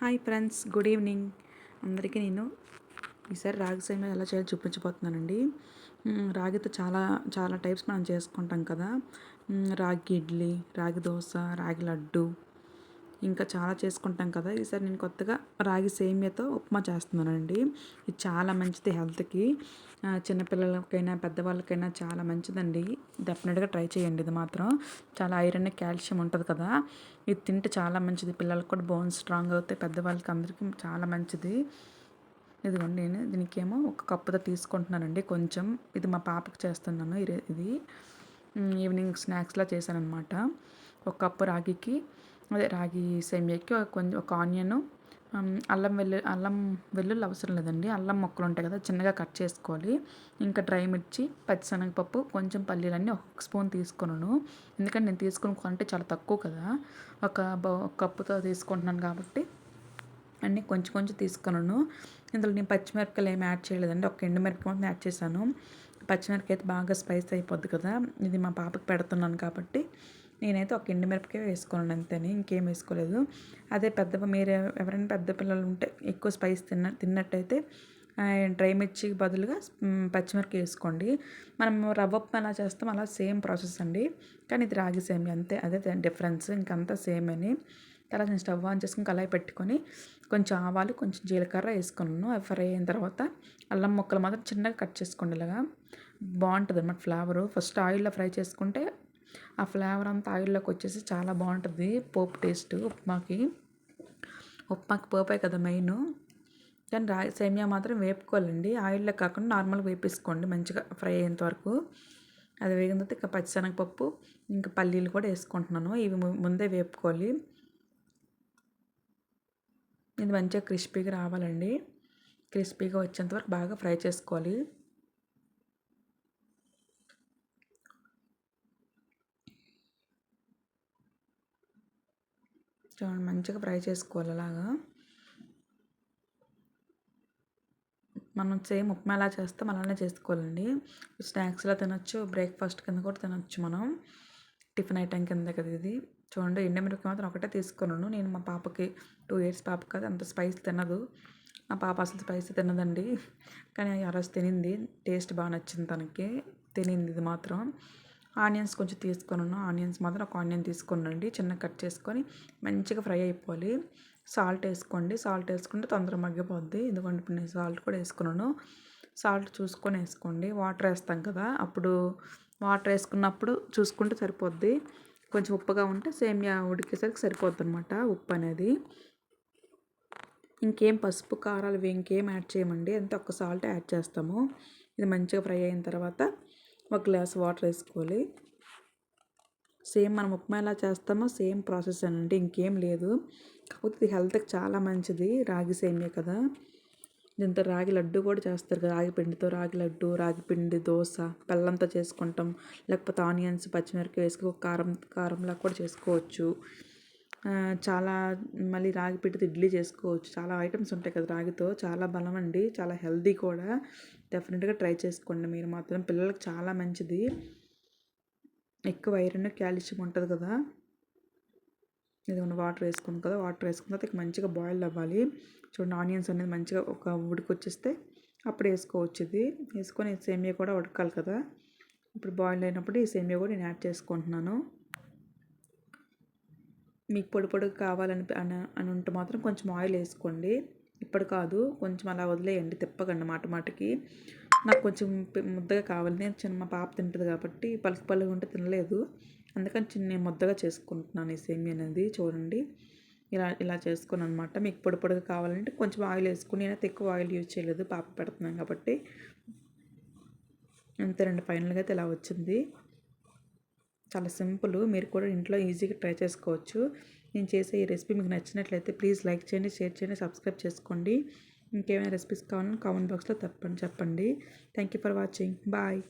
Hi friends good evening. అందరికీ నేను ఈసారి రాగి సేమియా ఎలా చేయాలో చూపించబోతున్నానండి. రాగితో చాలా చాలా టైప్స్ మనం చేసుకుంటాం కదా. రాగి ఇడ్లీ రాగి దోశ రాగి లడ్డు ఇంకా చాలా చేసుకుంటాం కదా. ఈసారి నేను కొత్తగా రాగి సేమియాతో ఉప్మా చేస్తున్నానండి. ఇది చాలా మంచిది హెల్త్కి. చిన్నపిల్లలకైనా పెద్దవాళ్ళకైనా చాలా మంచిదండి. డెఫినెట్గా ట్రై చేయండి ఇది మాత్రం. చాలా ఐరన్ కాల్షియం ఉంటుంది కదా. ఇది తింటే చాలా మంచిది. పిల్లలకు కూడా బోన్స్ స్ట్రాంగ్ అవుతాయి. పెద్దవాళ్ళకి అందరికీ చాలా మంచిది. ఇదిగోండి నేను దీనికేమో ఒక కప్పుతో తీసుకుంటున్నానండి. కొంచెం ఇది మా పాపకి చేస్తున్నాను. ఇది ఇది ఈవినింగ్ స్నాక్స్లా చేశాను అనమాట ఒక కప్పు రాగికి అదే రాగి సేమియాకి ఒక కొంచెం ఒక ఆనియన్ అల్లం వెల్లు అల్లం వెల్లుల్లి అవసరం లేదండి. అల్లం మొక్కలు ఉంటాయి కదా చిన్నగా కట్ చేసుకోవాలి. ఇంకా డ్రై మిర్చి పచ్చిశనగపప్పు కొంచెం పల్లీలన్నీ ఒక స్పూన్ తీసుకున్నాను ఎందుకంటే నేను తీసుకున్న క్వాంటిటీ చాలా తక్కువ కదా. ఒక బౌ- ఒక కప్పుతో తీసుకుంటున్నాను కాబట్టి అన్నీ కొంచెం కొంచెం తీసుకున్నాను ఇందులో నేను పచ్చిమిరపకాయలు ఏమి యాడ్ చేయలేదండి. ఒక ఎండుమిరపకాయ మాత్రం యాడ్ చేశాను. పచ్చిమిరపకాయ అయితే బాగా స్పైస్ అయిపోద్ది కదా. ఇది మా పాపకి పెడుతున్నాను కాబట్టి నేనైతే ఒక ఎండుమిరపకాయ వేసుకున్నాను అంతేనే ఇంకేం వేసుకోలేదు. అదే పెద్ద మీరు ఎవరైనా పెద్ద పిల్లలు ఉంటే ఎక్కువ స్పైస్ తిన్న తిన్నట్టయితే డ్రై మిర్చికి బదులుగా పచ్చిమిరపకాయ వేసుకోండి. మనం రవ్వ ఉప్మా ఎలా చేస్తాం అలా సేమ్ ప్రాసెస్ అండి. కానీ ఇది రాగి సేమియా అంతే అదే డిఫరెన్స్. ఇంకంతా సేమ్ అని. తర్వాత నేను స్టవ్ ఆన్ చేసుకుని కళాయి పెట్టుకొని కొంచెం ఆవాలు కొంచెం జీలకర్ర వేసుకున్నాను. అవి ఫ్రై అయిన తర్వాత అల్లం ముక్కలు మాత్రం చిన్నగా కట్ చేసుకోండి ఇలాగా. బాగుంటుంది అన్నమాట ఫ్లేవరు. ఫస్ట్ ఆయిల్లో ఫ్రై చేసుకుంటే ఆ ఫ్లేవర్ అంతా ఆయిల్లోకి వచ్చేసి చాలా బాగుంటుంది. పోపు టేస్ట్ ఉప్మాకి. ఉప్మాకి పోపే కదా మెయిన్. కానీ రాగి సేమియా మాత్రం వేపుకోవాలండి. ఆయిల్లో కాకుండా నార్మల్గా వేపేసుకోండి మంచిగా ఫ్రై అయ్యేంత వరకు. అది వేగిన తర్వాత ఇంకా పచ్చిశనగపప్పు ఇంకా పల్లీలు కూడా వేసుకుంటున్నాను. ఇవి ముందే వేపుకోవాలి. ఇది మంచిగా క్రిస్పీగా రావాలండి. క్రిస్పీగా వచ్చేంత వరకు బాగా ఫ్రై చేసుకోవాలి. చూడండి మంచిగా ఫ్రై చేసుకోవాలి అలాగా. మనం సేమ్ ఉప్మా ఎలా చేస్తాం అలానే చేసుకోవాలండి. స్నాక్స్లో తినొచ్చు బ్రేక్ఫాస్ట్ కింద కూడా తినొచ్చు మనం. టిఫిన్ ఐటెం కింద కదా ఇది. చూడండి ఎండమిరపకాయ మాత్రం ఒకటే తీసుకున్నాను. నేను మా పాపకి టూ ఇయర్స్ పాప కదా అంత స్పైస్ తినదు. నా పాప అసలు స్పైస్ తినదండి. కానీ ఆ రోజు తినింది. టేస్ట్ బాగా నచ్చింది తనకి. తినింది ఇది మాత్రం. ఆనియన్స్ కొంచెం తీసుకున్నాను ఆనియన్స్ మాత్రం ఒక ఆనియన్ తీసుకునండి చిన్న కట్ చేసుకొని మంచిగా ఫ్రై అయిపోవాలి. సాల్ట్ వేసుకోండి. సాల్ట్ వేసుకుంటే తొందరగా మగ్గిపోద్ది. ఎందుకంటే ఇప్పుడు నేను సాల్ట్ కూడా వేసుకున్నాను. సాల్ట్ చూసుకొని వేసుకోండి. వాటర్ వేస్తాం కదా అప్పుడు వాటర్ వేసుకున్నప్పుడు చూసుకుంటే సరిపోద్ది. కొంచెం ఉప్పుగా ఉంటే సేమియా ఉడికేసరికి సరిపోద్ది అనమాట ఉప్పు అనేది. ఇంకేం పసుపు కారాలు ఇంకేం యాడ్ చేయమండి. అంత ఒక్క సాల్ట్ యాడ్ చేస్తాము. ఇది మంచిగా ఫ్రై అయిన తర్వాత ఒక గ్లాస్ వాటర్ వేసుకోవాలి. సేమ్ మనం ఉప్మా ఎలా చేస్తామో సేమ్ ప్రాసెస్ అనండి ఇంకేం లేదు. కాకపోతే ఇది హెల్త్కి చాలా మంచిది రాగి సేమే కదా. దీంతో రాగి లడ్డు కూడా చేస్తారు కదా రాగి పిండితో రాగి లడ్డు రాగి పిండి దోశ బెల్లంతో చేసుకుంటాం. లేకపోతే ఆనియన్స్ పచ్చిమిరపకాయ వేసుకో కారం కారంలా కూడా చేసుకోవచ్చు. చాలా మళ్ళీ రాగి పిండితో ఇడ్లీ చేసుకోవచ్చు. చాలా ఐటమ్స్ ఉంటాయి కదా రాగితో చాలా బలం అండి చాలా హెల్దీ కూడా. డెఫినెట్గా ట్రై చేసుకోండి. మీరు మాత్రం పిల్లలకు చాలా మంచిది. ఎక్కువ ఐరన్ కాల్షియం ఉంటుంది కదా. ఇదిగోండి వాటర్ వేసుకున్నాం కదా. వాటర్ వేసుకున్న తర్వాత మంచిగా బాయిల్ అవ్వాలి. చూడండి ఆనియన్స్ అనేది మంచిగా ఒక ఉడికొచ్చేస్తే అప్పుడు వేసుకోవచ్చు ఇది. వేసుకొని సేమియా కూడా ఉడకాలి కదా. ఇప్పుడు బాయిల్ అయినప్పుడు ఈ సేమియా కూడా నేను యాడ్ చేసుకుంటున్నాను. మీకు పొడి పొడి కావాలని అని అని ఉంటే మాత్రం కొంచెం ఆయిల్ వేసుకోండి. ఇప్పుడు కాదు కొంచెం అలా వదిలేయండి తిప్పకండి మాట మాటకి. నాకు కొంచెం ముద్దగా కావాలి. నేను చిన్న మా పాప తింటుంది కాబట్టి పలుకు పలుకు ఉంటే తినలేదు. అందుకని చిన్న నేను ముద్దగా చేసుకుంటున్నాను ఈ సేమియా అనేది. చూడండి. ఇలా ఇలా చేసుకుని అనమాట మీకు పొడి పొడిగా కావాలంటే కొంచెం ఆయిల్ వేసుకుని నేనైతే ఎక్కువ ఆయిల్ యూజ్ చేయలేదు పాప పెడుతున్నాను కాబట్టి. అంతేనండి ఫైనల్గా అయితే ఇలా వచ్చింది. చాలా సింపుల్. మీరు కూడా ఇంట్లో ఈజీగా ట్రై చేసుకోవచ్చు. నేను చేసే ఈ రెసిపీ మీకు నచ్చినట్లయితే ప్లీజ్ లైక్ చేయండి షేర్ చేయండి సబ్స్క్రైబ్ చేసుకోండి. ఇంకేమైనా రెసిపీస్ కావాలని కామెంట్ బాక్స్లో తప్పండి చెప్పండి. Thank you for watching. Bye.